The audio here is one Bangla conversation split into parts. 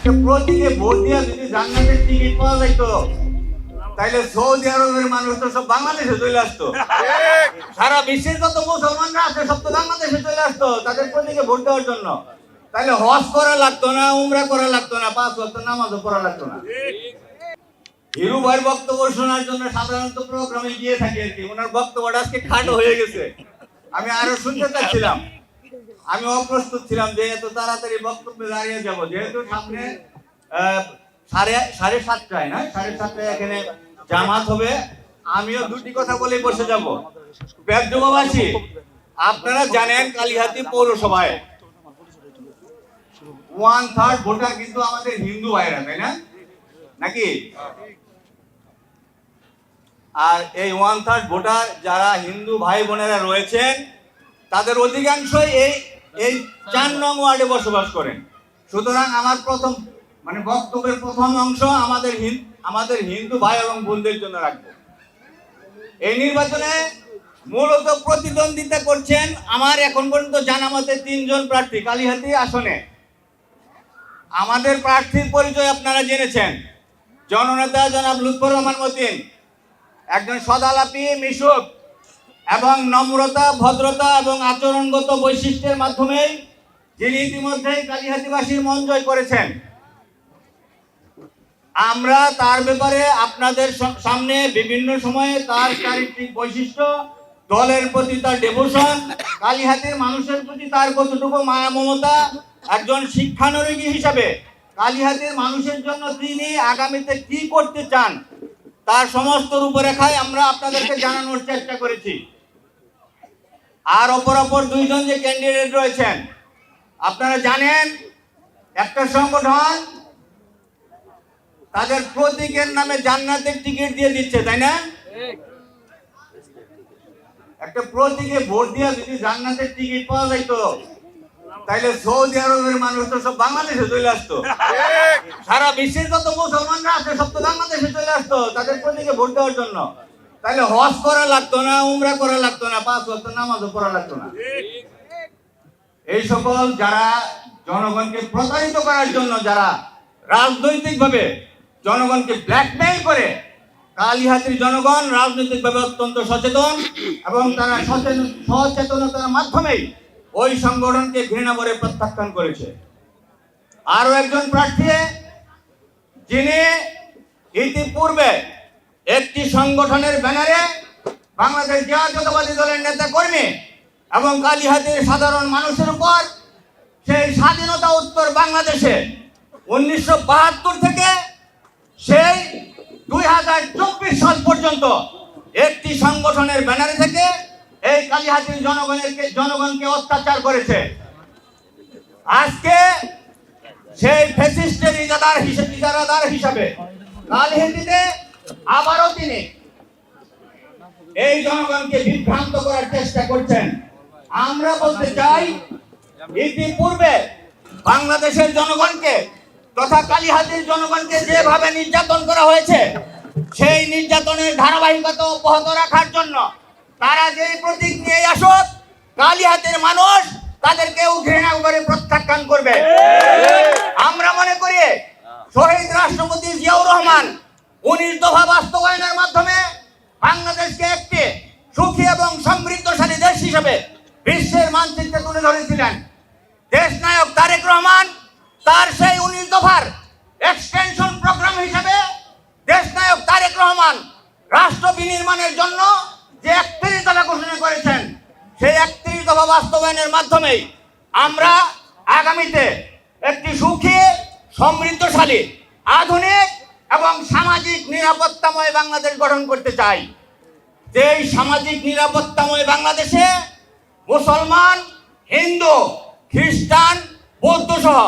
একটা প্রতীকে ভোট দিয়ে যদি জান্নাতের টিকিট পাওয়া যাইতো, তাইলে সৌদি আরবের মানুষ তো সব বাংলাদেশে চলে আসতো। সারা বিশ্বের যত মুসলমানরা আছে, সব তো বাংলাদেশে চলে আসতো তাদের প্রতীকে ভোট দেওয়ার জন্য। তাইলে হজ করা লাগতো না, উমরা করা লাগতো না, পাঁচ ওয়াক্ত নামাজও পড়া লাগতো না। হিরু ভাইয়ের বক্তব্য শোনার জন্য সাধারণত প্রোগ্রামে গিয়ে থাকি আর কি। ওনার বক্তব্যটা আজকে খাটো হয়ে গেছে। আমি আরও শুনতে চাচ্ছিলাম। আমি অপ্রস্তুত ছিলাম যে এত তাড়াতাড়ি বক্তব্যে দাঁড়িয়ে যাব। যেহেতু সামনে সাড়ে সাড়ে সাতটায় না? সাড়ে সাতটায় এখানে জামাত হবে। আমিও দুটি কথা বলে বসে যাব। বেদবাসী আপনারা জানেন কালিহাতি পৌরসভায় ওয়ান থার্ড ভোটার কিন্তু আমাদের হিন্দু ভাইরা, তাই না? নাকি? আর এই ওয়ান থার্ড ভোটার যারা হিন্দু ভাই বোনেরা রয়েছেন, তাদের অধিকাংশই এই এই চার নং ওয়ার্ডে বসবাস করেন। সুতরাং আমার প্রথম মানে বক্তব্যের প্রথম অংশ আমাদের আমাদের হিন্দু ভাই এবং বোনদের জন্য রাখব। এই নির্বাচনে মূলত প্রতিদ্বন্দ্বিতা করছেন আমার এখন পর্যন্ত জানা মতে তিনজন প্রার্থী, কালীহাতি আসনে। আমাদের প্রার্থীর পরিচয় আপনারা জেনেছেন। জননেতা জনাব লুৎফর রহমান মতিন, একজন সদালাপি মিশুক এবং নম্রতা, ভদ্রতা এবং আচরণগত বৈশিষ্ট্যের মাধ্যমেই যিনি ইতিমধ্যেই কালীহাতিবাসীর মন জয় করেছেন। আমরা তার ব্যাপারে আপনাদের সামনে বিভিন্ন সময়ে তার চারিত্রিক বৈশিষ্ট্য, দলের প্রতি তার ডেভোশন কালীহাতির মানুষের প্রতি তার কতটুকু মায়া মমতা, একজন শিক্ষানুরাগী হিসাবে কালীহাতির মানুষের জন্য তিনি আগামীতে কি করতে চান, তার সমস্ত রূপরেখায় আমরা আপনাদেরকে জানানোর চেষ্টা করেছি। আর অপর অপর দুইজন যে ক্যান্ডিডেট রয়েছেন আপনারা জানেন একটা সংগঠন তাদের প্রতীকের নামে জান্নাতের টিকিট দিয়ে দিচ্ছে তাই না? একটা প্রতীকে ভোট দিয়ে যদি জান্নাতের টিকিট পাওয়া যাইতো তাইলে সৌদি আরবের মানুষ তো সব বাংলাদেশে চলে আসতো। সারা বিশ্বের যত মুসলমানরা আছে সব তো বাংলাদেশে চলে আসতো তাদের প্রতীকে ভোট দেওয়ার জন্য। তাইলে হজ করা লাগতো না, উমরা করা লাগতো না, পাঁচ ওয়াক্ত নামাজও পড়া লাগতো না। এই সকল যারা জনগণকে প্রতারিত করার জন্য, যারা রাজনৈতিকভাবে জনগণকে ব্ল্যাকমেইল করে, কালীহাতির জনগণ রাজনৈতিকভাবে অত্যন্ত সচেতন এবং তারা সচেতন, সচেতনতার মাধ্যমেই ওই সংগঠনকে ঘৃণা করে প্রত্যাখ্যান করেছে। আরও একজন প্রার্থী, যিনি ইতিপূর্বে একটি সংগঠনের ব্যানারে বাংলাদেশ জাতীয়তাবাদী দলের নেতা কর্মী এবং কালীহাতির সাধারণ মানুষের উপর সেই স্বাধীনতা উত্তর বাংলাদেশে উনিশশো বাহাত্তর থেকে সেই দুই হাজার চব্বিশ সাল পর্যন্ত একটি সংগঠনের ব্যানারে থেকে এই কালীহাতির জনগণের জনগণকে অত্যাচার করেছে। আজকে সেই ফেসিস্টের ইজাদার হিসেবে ইজারাদার হিসাবে কালহিন্দিতে আবারও তিনি এই জনগণকে বিভ্রান্ত করার চেষ্টা করছেন। আমরা বলতে চাই, ইতিপূর্বে বাংলাদেশের জনগণকে তথা কালীহাতির জনগণকে যেভাবে নির্যাতন করা হয়েছে, সেই নির্যাতনের ধারাবাহিকতা অব্যাহত রাখার জন্য তারা যেই প্রতীক নিয়ে আসুক, কালীহাতের মানুষ তাদেরকেও ঘৃণা করে প্রত্যাখ্যান করবে। আমরা মনে করি শহীদ রাষ্ট্রপতি জিয়াউর রহমান উনিশ দফা বাস্তবায়নের মাধ্যমে বাংলাদেশকে একটি সুখী এবং সমৃদ্ধশালী দেশ হিসেবে বিশ্বের মানচিত্রে তুলে ধরেছিলেন। দেশ নায়ক তারেক রহমান তার সেই উনিশ দফার এক্সটেনশন প্রোগ্রাম হিসেবে দেশ নায়ক তারেক রহমান রাষ্ট্র বিনির্মাণের জন্য যে একত্রিশ দফা ঘোষণা করেছেন, সেই একত্রিশ দফা বাস্তবায়নের মাধ্যমেই আমরা আগামীতে একটি সুখী, সমৃদ্ধশালী, আধুনিক এবং সামাজিক নিরাপত্তাময় বাংলাদেশ গঠন করতে চাই। যে এই সামাজিক নিরাপত্তাময় বাংলাদেশে মুসলমান, হিন্দু, খ্রিস্টান, বৌদ্ধ সহ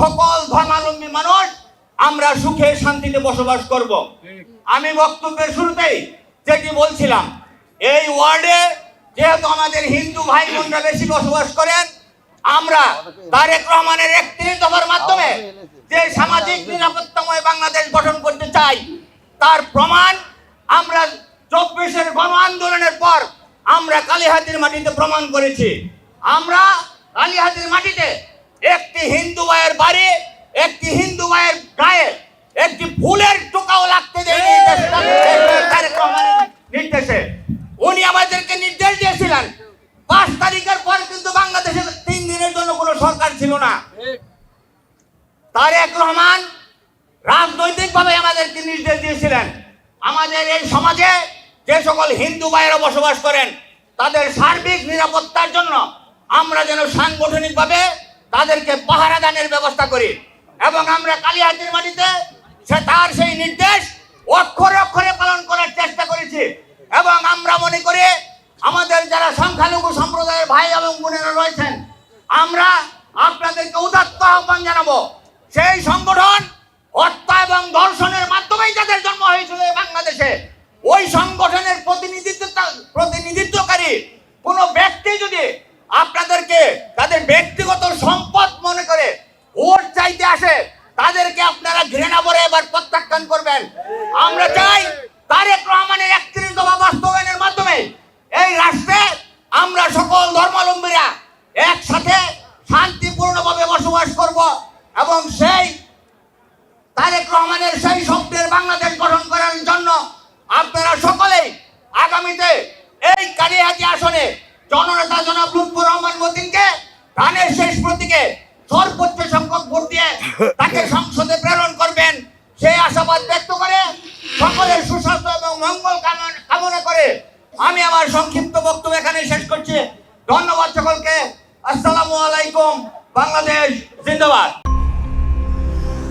সকল ধর্মাবলম্বী মানুষ আমরা সুখে শান্তিতে বসবাস করব। আমি বক্তব্যের শুরুতেই যেটি বলছিলাম, এই ওয়ার্ডে যেহেতু আমাদের হিন্দু ভাই বোনরা বেশি বসবাস করেন, আমরা তারেক রহমানের একত্রিশ দফার মাধ্যমে যে সামাজিক নিরাপত্তাময় বাংলাদেশ গঠন করতে চাই, তার প্রমাণ আমরা চব্বিশের গণ আন্দোলনের পর আমরা কালীহাতির মাটিতে প্রমাণ করেছি। আমরা কালীহাতির মাটিতে একটি হিন্দু ভাইয়ের বাড়ি, একটি হিন্দু ভাইয়ের গায়ে, একটি ফুলের টোকাও লাগতে নির্দেশে। উনি আমাদেরকে নির্দেশ দিয়েছিলেন, পাঁচ তারিখের পর কিন্তু বাংলাদেশে তিন দিনের জন্য কোনো সরকার ছিল না। তারেক রহমান রাজনৈতিকভাবে আমাদেরকে নির্দেশ দিয়েছিলেন। আমাদের এই সমাজে যে সকল হিন্দু ভাইয়েরা বসবাস করেন, তাদের সার্বিক নিরাপত্তার জন্য আমরা যেন সাংগঠনিকভাবে তাদেরকে পাহারা দানের ব্যবস্থা করি। এবং আমরা কালিহাতির মাটিতে সে তার সেই নির্দেশ অক্ষরে অক্ষরে পালন করার চেষ্টা করেছি। এবং আমরা মনে করি আমাদের যারা সংখ্যালঘু সম্প্রদায়ের ভাই এবং বোনেরা রয়েছেন, আমরা আপনাদেরকে উদাত্ত আহ্বান জানাব সেই সংগঠন হত্যা এবং ধর্ষণের মাধ্যমেই যাদের জন্ম হয়েছিল বাংলাদেশে, ওই সংগঠনের প্রতিনিধিত্ব প্রতিনিধিত্বকারী কোন ব্যক্তি যদি আপনাদেরকে তাদের ব্যক্তিগত সম্পদ মনে করে, ভোট চাইতে আসে, তাদেরকে আপনারা ঘৃণা ভরে এবার প্রত্যাখ্যান করবেন। আমরা চাই তারেক রহমানের একত্রিশ দফা বাস্তবায়নের মাধ্যমে এই রাষ্ট্রে আমরা সকল ধর্মাবলম্বীরা একসাথে শান্তিপূর্ণভাবে বসবাস করব। এবং সেই তারেক রহমানের সেই স্বপ্নের বাংলাদেশ গঠন করার জন্য আপনারা সকলেই আগামীতে এই কালিহাতি আসনে জননেতা জনাব লুৎফুর রহমান মতিনকে ধানের শেষ প্রতীকে সর্বোচ্চ সংখ্যক ভোট দিয়ে তাকে সংসদে প্রেরণ করবেন। সেই আশাবাদ ব্যক্ত করে সকলের সুস্বাস্থ্য এবং মঙ্গল কামনা করে আমি আমার সংক্ষিপ্ত বক্তব্য এখানে শেষ করছি। ধন্যবাদ সকলকে। আসসালামু আলাইকুম। বাংলাদেশ জিন্দাবাদ।